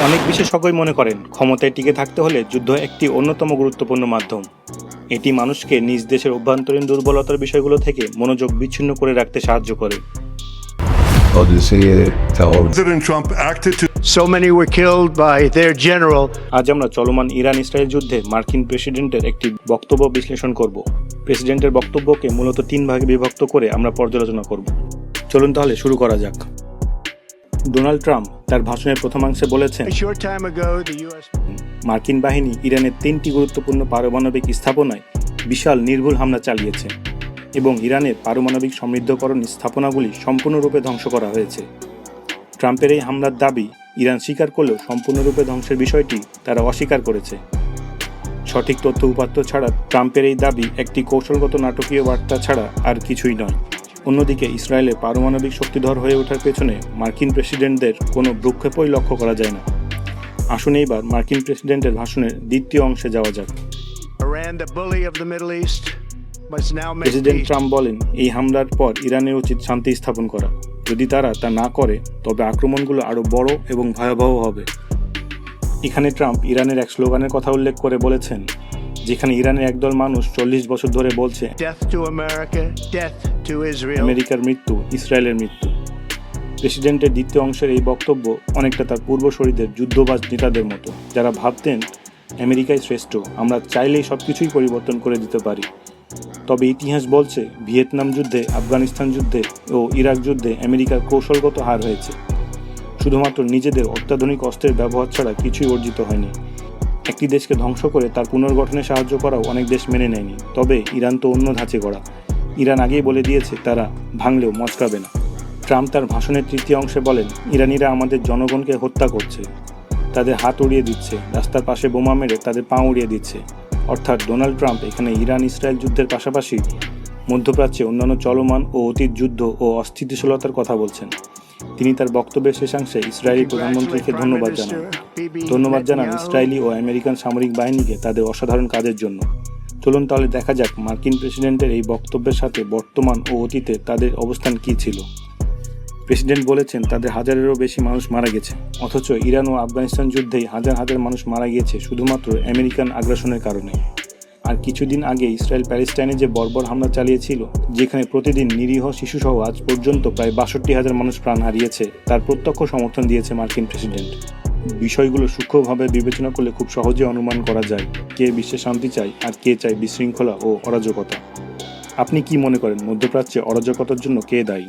অনেক বিশেষজ্ঞই মনে করেন ক্ষমতায় টিকে থাকতে হলে যুদ্ধ একটি অন্যতম গুরুত্বপূর্ণ মাধ্যম। এটি মানুষকে নিজ দেশের অভ্যন্তরীণ দুর্বলতার বিষয়গুলো থেকে মনোযোগ বিচ্ছিন্ন করে রাখতে সাহায্য করে। General. আজ আমরা চলমান ইরান ইসরায়েল যুদ্ধে মার্কিন প্রেসিডেন্টের একটি বক্তব্য বিশ্লেষণ করব। প্রেসিডেন্টের বক্তব্যকে মূলত তিন ভাগে বিভক্ত করে আমরা পর্যালোচনা করব। চলুন তাহলে শুরু করা যাক। ডোনাল্ড ট্রাম্প তার ভাষণের প্রথমাংশে বলেছেন. মার্কিন বাহিনী ইরানের তিনটি গুরুত্বপূর্ণ পারমাণবিক স্থাপনায় বিশাল নির্ভুল হামলা চালিয়েছে এবং ইরানের পারমাণবিক সমৃদ্ধকরণ স্থাপনাগুলি সম্পূর্ণরূপে ধ্বংস করা হয়েছে ট্রাম্পের এই হামলার দাবি ইরান স্বীকার করলেও সম্পূর্ণরূপে ধ্বংসের বিষয়টি তারা অস্বীকার করেছে সঠিক তথ্য উপাত্ত ছাড়া ট্রাম্পের এই দাবি একটি কৌশলগত নাটকীয় বার্তা ছাড়া আর কিছুই নয় অন্যদিকে ইসরায়েলের পারমাণবিক শক্তিধর হয়ে ওঠার পেছনে মার্কিন প্রেসিডেন্টদের কোনো ভ্রুক্ষেপই লক্ষ্য করা যায় না। আসুন এইবার মার্কিন প্রেসিডেন্টের ভাষণের দ্বিতীয় অংশে যাওয়া যাক। প্রেসিডেন্ট ট্রাম্প বলেন এই হামলার পর ইরানের উচিত শান্তি স্থাপন করা। যদি তারা তা না করে তবে আক্রমণগুলো আরও বড় এবং ভয়াবহ হবে। এখানে ট্রাম্প ইরানের এক স্লোগানের কথা উল্লেখ করে বলেছেন যেখানে ইরানের একদল মানুষ চল্লিশ বছর ধরে বলছে. আমেরিকার মৃত্যু ইসরায়েলের মৃত্যু। প্রেসিডেন্টের দ্বিতীয় অংশের এই বক্তব্য অনেকটা তার পূর্বসূরীদের যুদ্ধবাজ নেতাদের মতো। যারা ভাবতেন আমেরিকাই শ্রেষ্ঠ আমরা চাইলেই সব কিছুই পরিবর্তন করে দিতে পারি। তবে ইতিহাস বলছে ভিয়েতনাম যুদ্ধে আফগানিস্তান যুদ্ধে ও ইরাক যুদ্ধে আমেরিকার কৌশলগত হার হয়েছে। শুধুমাত্র নিজেদের অত্যাধুনিক অস্ত্রের ব্যবহার ছাড়া কিছুই অর্জিত হয়নি। একটি দেশকে ধ্বংস করে তার পুনর্গঠনে সাহায্য করাও অনেক দেশ মেনে নেয়নি। তবে ইরান তো অন্য ধাঁচে গড়া। ইরান আগেই বলে দিয়েছে, তারা ভাঙলেও মচকাবে না। ট্রাম্প তার ভাষণের তৃতীয় অংশে বলেন, ইরানিরা আমাদের জনগণকে হত্যা করছে। তাদের হাত উড়িয়ে দিচ্ছে, রাস্তার পাশে বোমা মেরে তাদের পা উড়িয়ে দিচ্ছে। অর্থাৎ ডোনাল্ড ট্রাম্প এখানে ইরান ইসরায়েল যুদ্ধের পাশাপাশি মধ্যপ্রাচ্যে অন্যান্য চলমান ও অতীত যুদ্ধ ও অস্থিতিশীলতার কথা বলছেন। তিনি তার বক্তব্যের শেষাংশে ইসরায়েলি প্রধানমন্ত্রীকে ধন্যবাদ জানান। ধন্যবাদ জানান ইসরায়েলি ও আমেরিকান সামরিক বাহিনীকে তাদের অসাধারণ কাজের জন্য। চলুন তাহলে দেখা যাক মার্কিন প্রেসিডেন্টের এই বক্তব্যের সাথে বর্তমান ও অতীতে তাদের অবস্থান কী ছিল। প্রেসিডেন্ট বলেছেন, তাদের হাজারেরও বেশি মানুষ মারা গেছে। অথচ ইরান ও আফগানিস্তান যুদ্ধেই হাজার হাজার মানুষ মারা গিয়েছে শুধুমাত্র আমেরিকান আগ্রাসনের কারণে। আর কিছুদিন আগে ইসরায়েল প্যালেস্টাইনে যে বর্বর হামলা চালিয়েছিল, যেখানে প্রতিদিন নিরীহ শিশুসহ আজ পর্যন্ত প্রায় বাষট্টি হাজার মানুষ প্রাণ হারিয়েছে, তার প্রত্যক্ষ সমর্থন দিয়েছে মার্কিন প্রেসিডেন্ট। বিষয়গুলো সূক্ষ্মভাবে বিবেচনা করলে খুব সহজে অনুমান করা যায় কে বিশ্বে শান্তি চায় আর কে চায় বিশৃঙ্খলা ও অরাজকতা। আপনি কি মনে করেন, মধ্যপ্রাচ্যে অরাজকতার জন্য কে দায়ী?